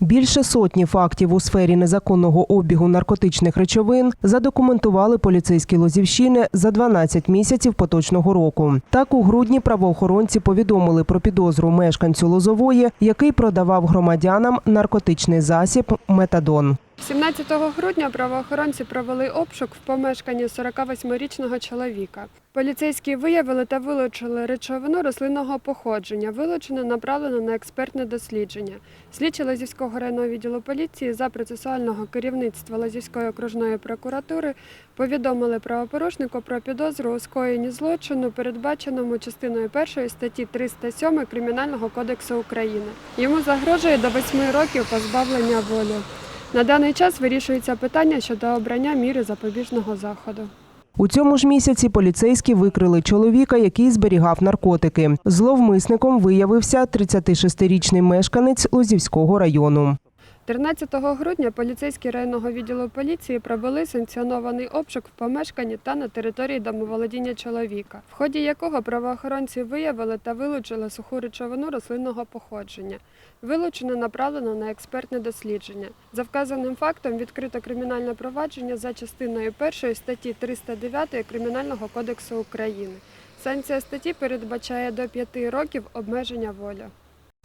Більше сотні фактів у сфері незаконного обігу наркотичних речовин задокументували поліцейські Лозівщини за 12 місяців поточного року. Так, у грудні правоохоронці повідомили про підозру мешканцю Лозової, який продавав громадянам наркотичний засіб метадон. 17 грудня правоохоронці провели обшук в помешканні 48-річного чоловіка. Поліцейські виявили та вилучили речовину рослинного походження. Вилучене направлено на експертне дослідження. Слідчі Лазівського районного відділу поліції за процесуального керівництва Лазівської окружної прокуратури повідомили правопорушнику про підозру у скоєнні злочину, передбаченому частиною 1 статті 307 Кримінального кодексу України. Йому загрожує до 8 років позбавлення волі. На даний час вирішується питання щодо обрання міри запобіжного заходу. У цьому ж місяці поліцейські викрили чоловіка, який зберігав наркотики. Зловмисником виявився 36-річний мешканець Лозівського району. 13 грудня поліцейські районного відділу поліції провели санкціонований обшук в помешканні та на території домоволодіння чоловіка, в ході якого правоохоронці виявили та вилучили суху речовину рослинного походження. Вилучене направлено на експертне дослідження. За вказаним фактом відкрито кримінальне провадження за частиною 1 статті 309 Кримінального кодексу України. Санкція статті передбачає до 5 років обмеження волі.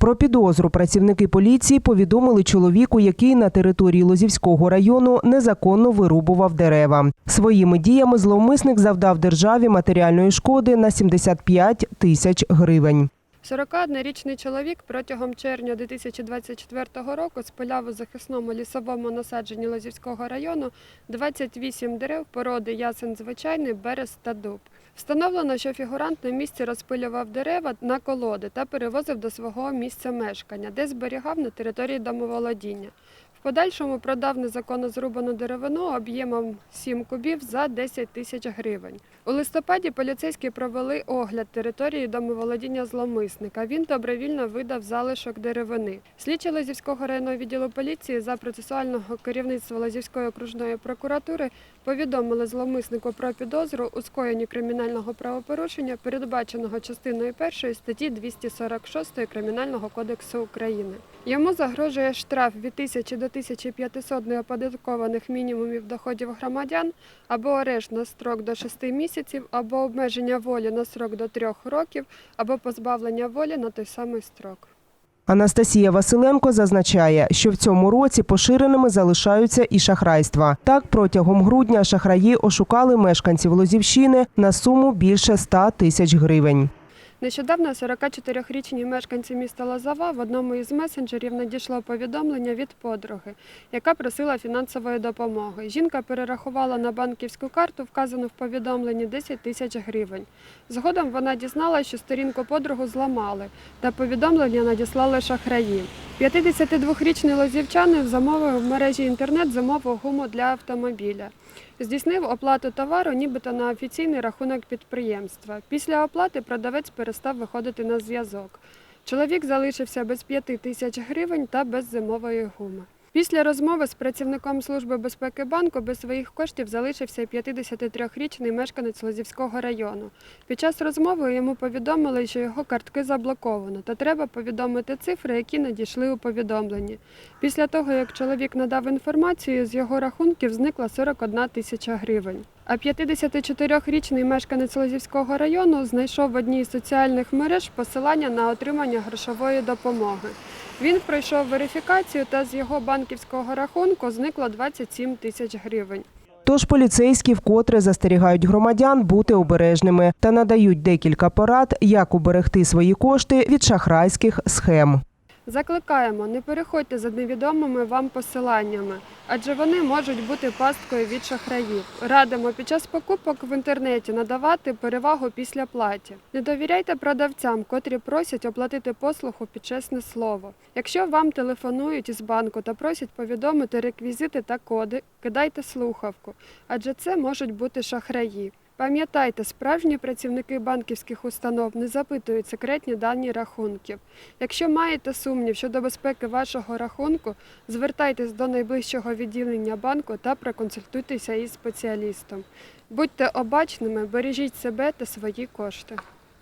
Про підозру працівники поліції повідомили чоловіку, який на території Лозівського району незаконно вирубував дерева. Своїми діями зловмисник завдав державі матеріальної шкоди на 75 тисяч гривень. 41-річний чоловік протягом червня 2024 року спиляв у захисному лісовому насадженні Лозівського району 28 дерев породи ясен звичайний, берез та дуб. Встановлено, що фігурант на місці розпилював дерева на колоди та перевозив до свого місця мешкання, де зберігав на території домоволодіння. Подальшому продав незаконно зрубану деревину об'ємом 7 кубів за 10 тисяч гривень. У листопаді поліцейські провели огляд території домоволодіння зловмисника. Він добровільно видав залишок деревини. Слідчі Лазівського районного відділу поліції за процесуального керівництва Лазівської окружної прокуратури повідомили зловмиснику про підозру у скоєнні кримінального правопорушення, передбаченого частиною 1 статті 246 Кримінального кодексу України. Йому загрожує штраф від 1000 до 1500 неоподаткованих мінімумів доходів громадян або арешт на строк до 6 місяців, або обмеження волі на строк до 3 років, або позбавлення волі на той самий строк. Анастасія Василенко зазначає, що в цьому році поширеними залишаються і шахрайства. Так, протягом грудня шахраї ошукали мешканців Лозівщини на суму більше 100 тисяч гривень. Нещодавно 44-річній мешканці міста Лозова в одному із месенджерів надійшло повідомлення від подруги, яка просила фінансової допомоги. Жінка перерахувала на банківську карту, вказану в повідомленні 10 тисяч гривень. Згодом вона дізналася, що сторінку подругу зламали, та повідомлення надіслали шахраї. 52-річний лозівчанин замовив в мережі інтернет зимову гуму для автомобіля. Здійснив оплату товару нібито на офіційний рахунок підприємства. Після оплати продавець перестав виходити на зв'язок. Чоловік залишився без 5 тисяч гривень та без зимової гуми. Після розмови з працівником Служби безпеки банку без своїх коштів залишився 53-річний мешканець Лозівського району. Під час розмови йому повідомили, що його картки заблоковано, та треба повідомити цифри, які надійшли у повідомленні. Після того, як чоловік надав інформацію, з його рахунків зникла 41 тисяча гривень. А 54-річний мешканець Лозівського району знайшов в одній з соціальних мереж посилання на отримання грошової допомоги. Він пройшов верифікацію та з його банківського рахунку зникло 27 тисяч гривень. Тож поліцейські вкотре застерігають громадян бути обережними та надають декілька порад, як уберегти свої кошти від шахрайських схем. Закликаємо, не переходьте за невідомими вам посиланнями, адже вони можуть бути пасткою від шахраїв. Радимо під час покупок в інтернеті надавати перевагу після платі. Не довіряйте продавцям, котрі просять оплатити послугу під чесне слово. Якщо вам телефонують із банку та просять повідомити реквізити та коди, кидайте слухавку, адже це можуть бути шахраї. Пам'ятайте, справжні працівники банківських установ не запитують секретні дані рахунків. Якщо маєте сумнів щодо безпеки вашого рахунку, звертайтесь до найближчого відділення банку та проконсультуйтеся із спеціалістом. Будьте обачними, бережіть себе та свої кошти.